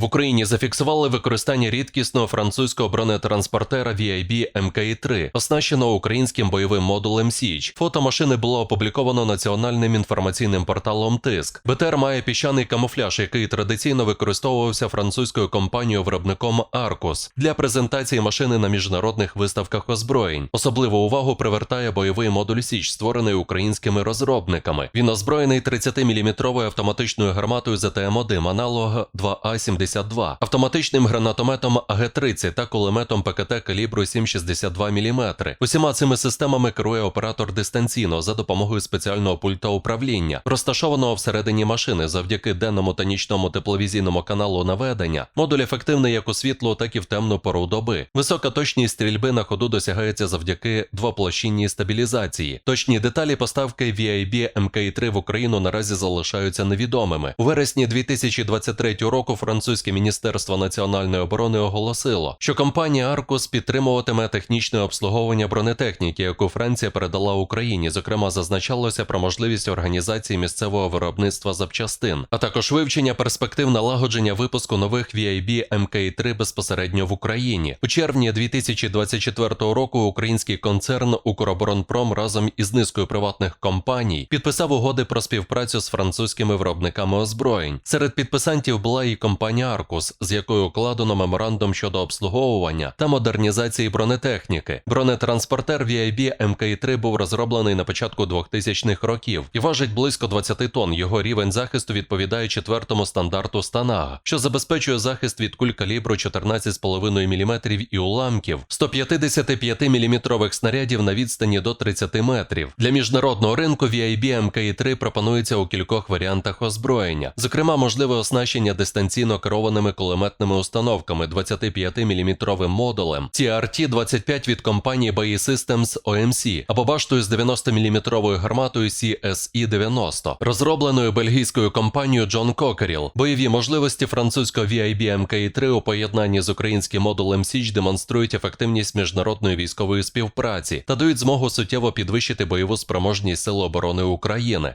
В Україні зафіксували використання рідкісного французького бронетранспортера VIB MK3, оснащеного українським бойовим модулем Січ. Фото машини було опубліковано національним інформаційним порталом Тиск. БТР має піщаний камуфляж, який традиційно використовувався французькою компанією виробником Arcus для презентації машини на міжнародних виставках озброєнь. Особливу увагу привертає бойовий модуль Січ, створений українськими розробниками. Він озброєний 30-мм автоматичною гарматою ЗТМ-1, аналог 2А-72, автоматичним гранатометом АГ-30 та кулеметом ПКТ калібру 7,62 мм. Усіма цими системами керує оператор дистанційно за допомогою спеціального пульта управління, розташованого всередині машини завдяки денному та нічному тепловізійному каналу наведення. Модуль ефективний як у світлу, так і в темну пору доби. Висока точність стрільби на ходу досягається завдяки двоплощинній стабілізації. Точні деталі поставки VIB MK3 в Україну наразі залишаються невідомими. У вересні 2023 року французьке міністерство національної оборони оголосило, що компанія Arcus підтримуватиме технічне обслуговування бронетехніки, яку Франція передала Україні. Зокрема, зазначалося про можливість організації місцевого виробництва запчастин, а також вивчення перспектив налагодження випуску нових VIB MK3 безпосередньо в Україні. У червні 2024 року український концерн Укроборонпром разом із низкою приватних компаній підписав угоди про співпрацю з французькими виробниками озброєнь. Серед підписантів була і компанія Arcus, з якою укладено меморандум щодо обслуговування та модернізації бронетехніки. Бронетранспортер VIB MK3 був розроблений на початку 2000-х років і важить близько 20 тонн. Його рівень захисту відповідає четвертому стандарту Станага, що забезпечує захист від куль калібру 14,5 мм і уламків 155 мм снарядів на відстані до 30 метрів. Для міжнародного ринку VIB MK3 пропонується у кількох варіантах озброєння, зокрема, можливе оснащення дистанційно керованими кулеметними установками 25-мм модулем TRT-25 від компанії BAE Systems OMC або баштою з 90-мм гарматою CSE-90, розробленою бельгійською компанією John Cockerill. Бойові можливості французького VIB MK3 у поєднанні з українським модулем Січ демонструють ефективність міжнародної військової співпраці та дають змогу суттєво підвищити бойову спроможність Сил оборони України.